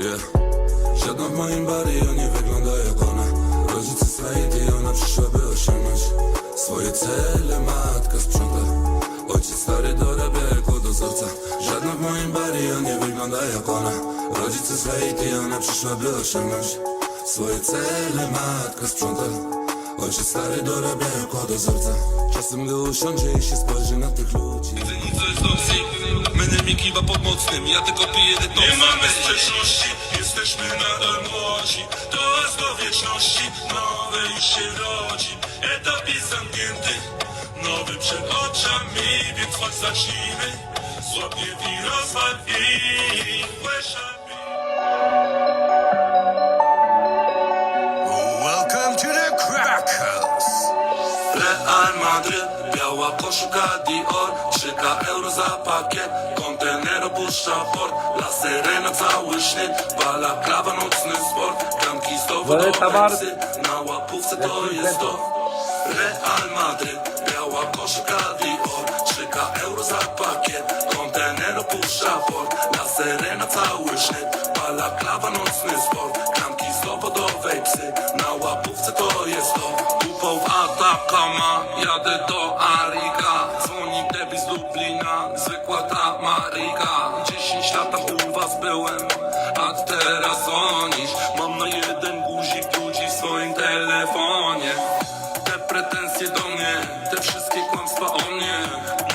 Yeah. Siadam w moim barie, ja nie wygląda jak ona. Rodzice i ona przyszła by osiągnąć Swoje cele, matka sprząta Ojciec stary dorabia jako dozorca Żadna w moim barie, ja nie wygląda jak ona. Rodzice i ona przyszła by osiągnąć Swoje cele, matka sprząta Ojciec stary dorabia jako dozorca Czasem gdy usiądzie i się spojrzy na tych ludzi. Widzę nic, co jest toksik Menel mi kiwa pod mocnym. Ja tylko piję toksik Nie mamy sprzeczności, jesteśmy nadal młodzi. To aż do wieczności, nowe już się rodzi. Etap jest zamknięty, nowy przed oczami Więc chodź zacznijmy, słabnie i rozwal i łeszami Madryt, biała koszulka Dior 3K euro za pakiet, kontener opuszcza port La Serena cały sznyt, bala klawa nocny sport Kramki z dowodu na łapówce to jest to. Real Madryt, biała koszulka jadę do Ariga Dzwoni debil z Lublina, zwykła ta Marika. 10 lat u was byłem, a teraz dzwonisz Mam na jeden guzik ludzi w swoim telefonie. Te pretensje do mnie, te wszystkie kłamstwa o mnie.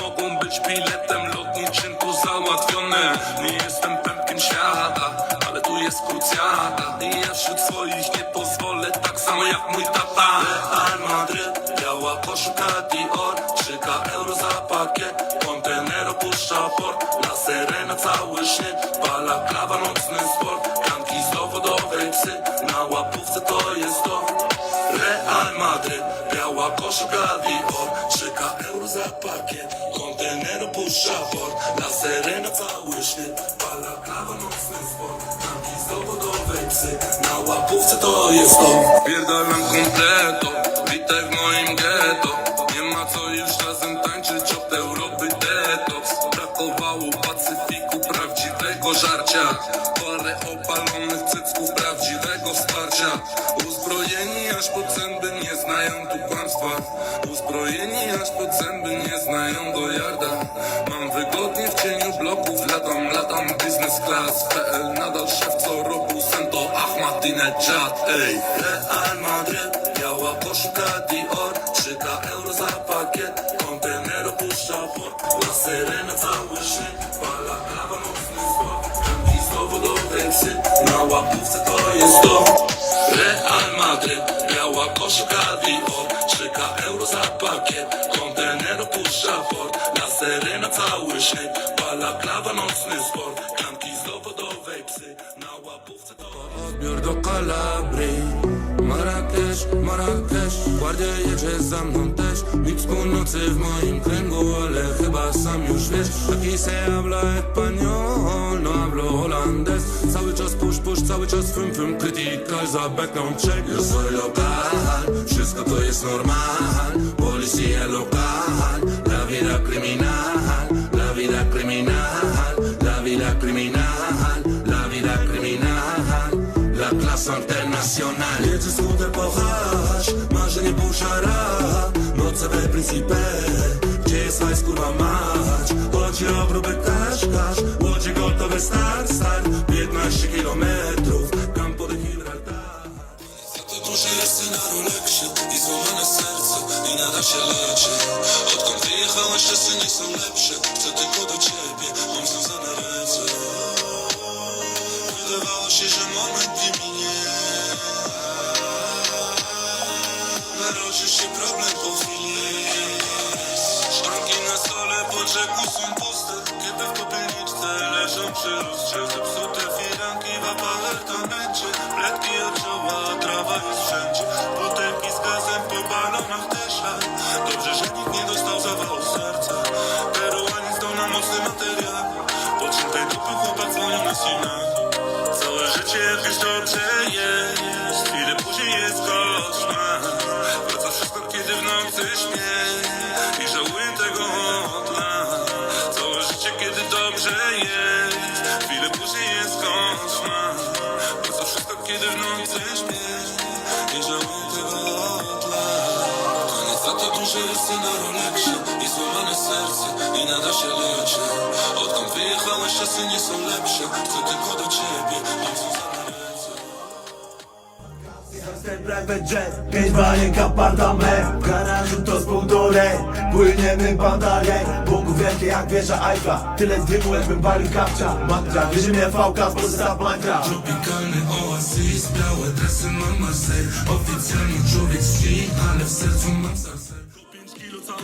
Mogą być biletem lotniczym tu załatwione. Nie jestem pępkiem świata, ale tu jest krucjata I ja wśród swoich nie pozwolę, tak samo jak mój tata. Real Biała koszulka Dior. 3K euro za pakiet, kontener opuszcza port. La Serena cały sznyt, klawa nocny sport. Kramki z dowodowej psy, na łapówce to jest to. Pierdalam kompleto, witaj w moim ghetto. Nie ma co już razem tańczyć od Europy detoks Brakowało Pacyfiku, prawdziwego żarcia. Parę opalonych cycków, prawdziwego wsparcia Uzbrojeni aż po zęby nie znają tu kłamstwa. Uzbrojeni aż po zęby nie znają do jarda. Mam wygodnie w cieniu bloków, latam, latam business class PL nadal szef co roku, Sento Ahmadinejad. Ej, Real Madryt, biała koszulka Dior. 3K euro za pakiet, kontener opuszcza port La Serena cały sznyt, bala klawa mocny sport Kramki z dowodowej psy, na łapówce to jest to Madryt, biała koszulka Dior 3K euro za pakiet, kontener opuszcza port La Serena cały sznyt, bala klawa nocny sport. Kramki z dowodowej psy, na łapówce to Odbiór do Kalabrii. Marrakesz, Marrakesz. Guardia jedzie za mną też. Nic północy w moim kręgu Ale chyba sam już wiesz. Aquí se habla español No Cały czas push, push, cały czas frum, frum. Krytyka za background check. Yo soy local Wszystko to jest normal. Policía local La vida criminal La vida criminal La vida criminal La vida criminal. La klasa internacional. Jedzie skuter po hasz Marzenie buszara Noce we Principe Gdzie jest hajs kurwa mać? Chodzi o próbę cash, cash. Łodzie gotowe start, start 15 kilometrów Campo de Gibraltar. Za to duże jest na Rolexie I złamane serce I nadal się leczy. Odkąd wyjechałeś czasy nie są lepsze. Chcę tylko do ciebie Mam związane ręce. Wydawało się, że moment nie minie. Narodził się problem po chwili Szklanki na stole po brzegu są popielniczce leżą przy lustrze Zepsute firanki w apartamencie. Pletki od czoła, Włosy na Rolexie i złamane serce I nada się leczę Odkąd wyjechałeś czasy nie są lepsze. Chcę tylko do ciebie Mam ręce Ten private jet, pięć baniek apartament. W garażu to z półtorej. Płyniemy bandarię Bóg wielkie jak wieża Eiffla. Tyle dymu jakbym palił kapcia. Mantra, wierzy mnie fałka, pozostaw mantra. Tropikalny oasis, białe dresy na Marseille Oficjalnie człowiek z ale w sercu mam sarsej 5 kilo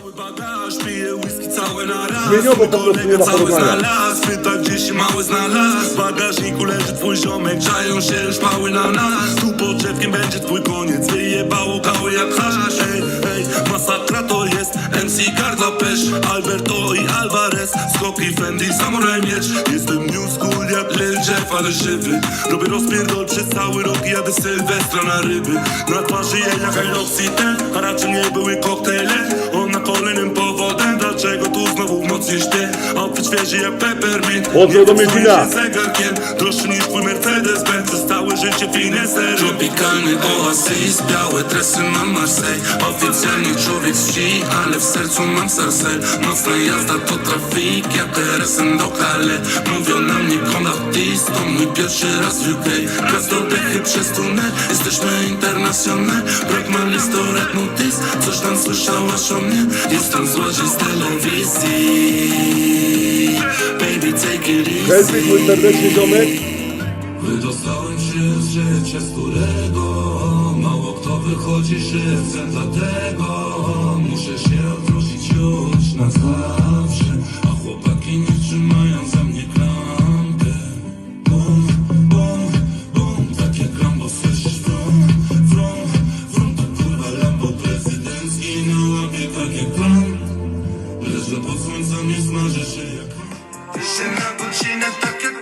cały bagaż, piję whisky całe na raz. Zmieniowo po prostu nie ma porównania. znalazł, pyta gdzie się mały znalazł. W bagażniku leży twój ziomek, czają się już pały na nas. Tu pod drzewkiem będzie twój koniec, wyjebało kały jak hasz Ej, ej, masakra to jest MC Gardla Pesz Alberto i Alvarez, skoki Fendi, Samurai Miecz. Jestem new school jak Lil Jeff, ale żywy. Robię rozpierdol przez cały rok jadę Sylwestra na ryby. Na twarzy jej jak Aeroxiten, a raczej nie były koktajle kolejnym powodem, dlaczego tu znowu nocy śpię Outfit świeży jak peppermint. Pozdro do Miedzina. zegarkiem, droższy niż twój Mercedes Benz Przez całe życie fineserem Tropikalny oasis, białe dresy na Marseille Oficjalnie człowiek z wsi, ale w sercu mam sarsel. Nocna jazda to trafik, ja teresem do Kale Mówią na mnie Condartis, to mój pierwszy raz w UK Gaz do dechy przez tunel, jesteśmy internacjonal. Brakman listo rap notice, coś tam słyszałaś o mnie. Jestem złodziej z telewizji. Baby take it Helpik mój easy serdeczny ziomek. Wydostałem się z życia, z którego mało kto wychodzi żywcem, dlatego muszę się odwrócić już na zawsze, a chłopaki nie trzymają za mnie klamkę. Bum, bum, bum, tak jak Rambo słyszysz wrum, wrum, wrum, to kurwa Lambo prezydencki na łapie tak jak plan. Leżę pod słońcem i smażę się jak Piszę na godzinę tak jak